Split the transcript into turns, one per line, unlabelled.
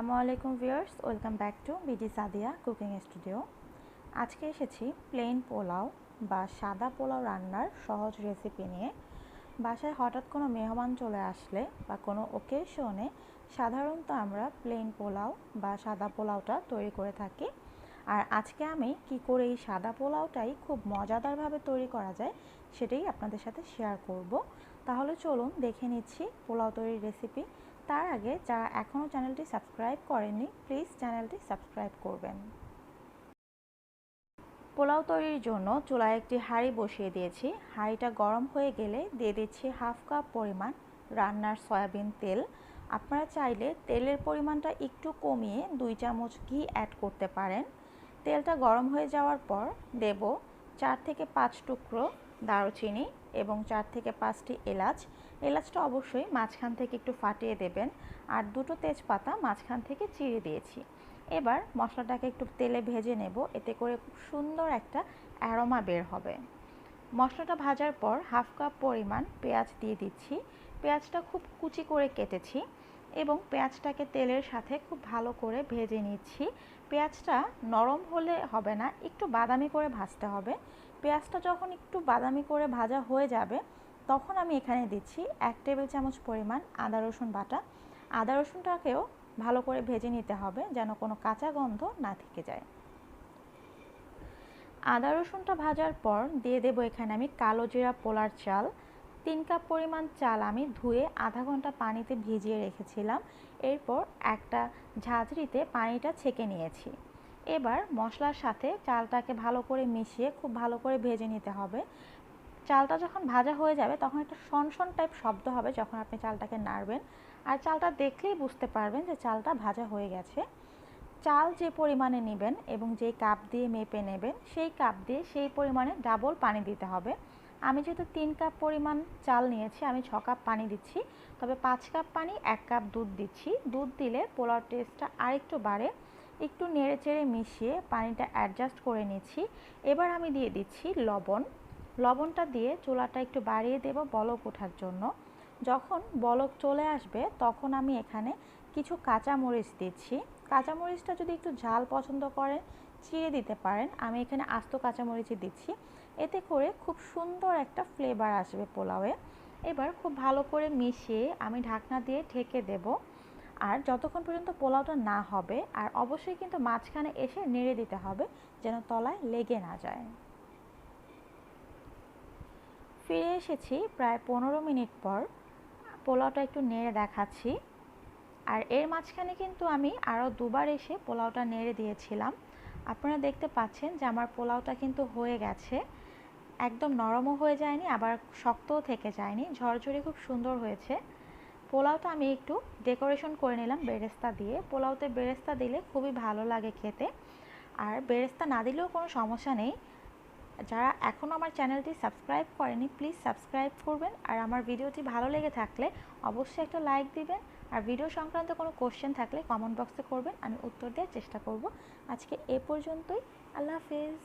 আসসালামু আলাইকুম viewers, welcome back to BD Sadia cooking studio. আজকে এসেছি প্লেন পোলাও বা সাদা পোলাও রান্নার সহজ রেসিপি নিয়ে। বাসায় হঠাৎ কোনো মেহমান চলে আসলে বা কোনো ওকেশনে সাধারণত আমরা প্লেন পোলাও বা সাদা পোলাওটা তৈরি করে থাকি। আর আজকে আমি কি করে এই সাদা পোলাওটাই খুব মজাদারভাবে তৈরি করা যায় সেটাই আপনাদের সাথে শেয়ার করব। তাহলে চলুন দেখে নিচ্ছি পোলাও তৈরির রেসিপি তার আগে যারা এখনও চ্যানেলটি সাবস্ক্রাইব করেননি প্লিজ চ্যানেলটি সাবস্ক্রাইব করবেন। পোলাও তৈরির জন্য চুলায় একটি হাঁড়ি বসিয়ে দিয়েছি। হাঁড়িটা গরম হয়ে গেলে দিয়ে দিচ্ছি হাফ কাপ পরিমাণ রান্নার সয়াবিন তেল। আপনারা চাইলে তেলের পরিমাণটা একটু কমিয়ে দুই চামচ ঘি অ্যাড করতে পারেন। তেলটা গরম হয়ে যাওয়ার পর দেব চার থেকে পাঁচ টুকরো দারুচিনি এবং চার থেকে পাঁচটি এলাচ। এলাচটা অবশ্যই মাঝখান থেকে একটু ফাটিয়ে দেবেন আর দুটো তেজপাতা মাঝখান থেকে চিড়ে দিয়েছি। এবার মশলাটাকে একটু তেলে ভেজে নেব, এতে করে খুব সুন্দর একটা অ্যারোমা বের হবে। মশলাটা ভাজার পর হাফ কাপ পরিমাণ পেঁয়াজ দিয়ে দিচ্ছি। পেঁয়াজটা খুব কুচি করে কেটেছি এবং পেঁয়াজটাকে তেলের সাথে খুব ভালো করে ভেজে নিচ্ছি। পেঁয়াজটা নরম হলে হবে না, একটু বাদামি করে ভাজতে হবে। পেঁয়াজটা যখন একটু বাদামি করে ভাজা হয়ে যাবে, তখন আমি এখানে দিচ্ছি এক টেবিল চামচ পরিমাণ আদা, রসুন বাটা। আদা, রসুনটাকেও ভালো করে ভেজে নিতে হবে যেন কোনো কাঁচা গন্ধ না থেকে যায়। আদা, রসুনটা ভাজার পর দিয়ে দেব এখানে আমি কালো জিরা পোলার চাল। তিন কাপ পরিমাণ চাল আমি ধুয়ে আধা ঘণ্টা পানিতে ভিজিয়ে রেখেছিলাম। এরপর একটা ঝাঁঝরিতে পানিটা ছেঁকে নিয়েছি। এবার মশলার সাথে চালটাকে ভালো করে মিশিয়ে খুব ভালো করে ভেজে নিতে হবে। চালটা যখন ভাজা হয়ে যাবে তখন একটা শন টাইপ শব্দ হবে যখন আপনি চালটাকে নাড়বেন। আর চালটা দেখলেই বুঝতে পারবেন যে চালটা ভাজা হয়ে গেছে। চাল যে পরিমাণে নেবেন এবং যেই কাপ দিয়ে মেপে নেবেন, সেই কাপ দিয়ে সেই পরিমাণে ডাবল পানি দিতে হবে। আমি যেহেতু তিন কাপ পরিমাণ চাল নিয়েছি, আমি ছ কাপ পানি দিচ্ছি। তবে পাঁচ কাপ পানি, এক কাপ দুধ দিচ্ছি। দুধ দিলে পোলাও টেস্টটা আরেকটু বাড়ে। একটু নেড়ে চেড়ে মিশিয়ে পানিটা অ্যাডজাস্ট করে নিচ্ছি। এবার আমি দিয়ে দিচ্ছি লবণ। লবণটা দিয়ে চুলাটা একটু বাড়িয়ে দেব বলক ওঠার জন্য। যখন বলক চলে আসবে, তখন আমি এখানে কিছু কাঁচামরিচ দিচ্ছি। কাঁচামরিচটা যদি একটু ঝাল পছন্দ করেন, চিড়ে দিতে পারেন। আমি এখানে আস্ত কাঁচামরিচই দিচ্ছি। এতে করে খুব সুন্দর একটা ফ্লেভার আসবে পোলাওয়ে। এবার খুব ভালো করে মিশিয়ে আমি ঢাকনা দিয়ে ঢেকে দেব। আর যতক্ষণ পর্যন্ত পোলাওটা না হবে, আর অবশ্যই কিন্তু মাঝখানে এসে নেড়ে দিতে হবে যেন তলায় লেগে না যায়। ফিরে এসেছি প্রায় পনেরো মিনিট পর। পোলাওটা একটু নেড়ে দেখাচ্ছি। আর এর মাঝখানে কিন্তু আমি আরও দুবার এসে পোলাওটা নেড়ে দিয়েছিলাম। আপনারা দেখতে পাচ্ছেন যে আমার পোলাওটা কিন্তু হয়ে গেছে। একদম নরমও হয়ে যায়নি, আবার শক্তও থেকে যায়নি। ঝরঝরে খুব সুন্দর হয়েছে। পোলাওটা আমি একটু ডেকোরেশন করে নিলাম বেরেস্তা দিয়ে। পোলাওতে বেরেস্তা দিলে খুবই ভালো লাগে খেতে। আর বেরেস্তা না দিলেও কোনো সমস্যা নেই। যারা এখনও আমার চ্যানেলটি সাবস্ক্রাইব করেনি প্লিজ সাবস্ক্রাইব করবেন। আর আমার ভিডিওটি ভালো লেগে থাকলে অবশ্যই একটা লাইক দিবেন। আর ভিডিও সংক্রান্ত কোনো কোশ্চেন থাকলে কমেন্ট বক্সে করবেন। আমি উত্তর দেওয়ার চেষ্টা করব। আজকে এ পর্যন্তই। আল্লাহ হাফেজ।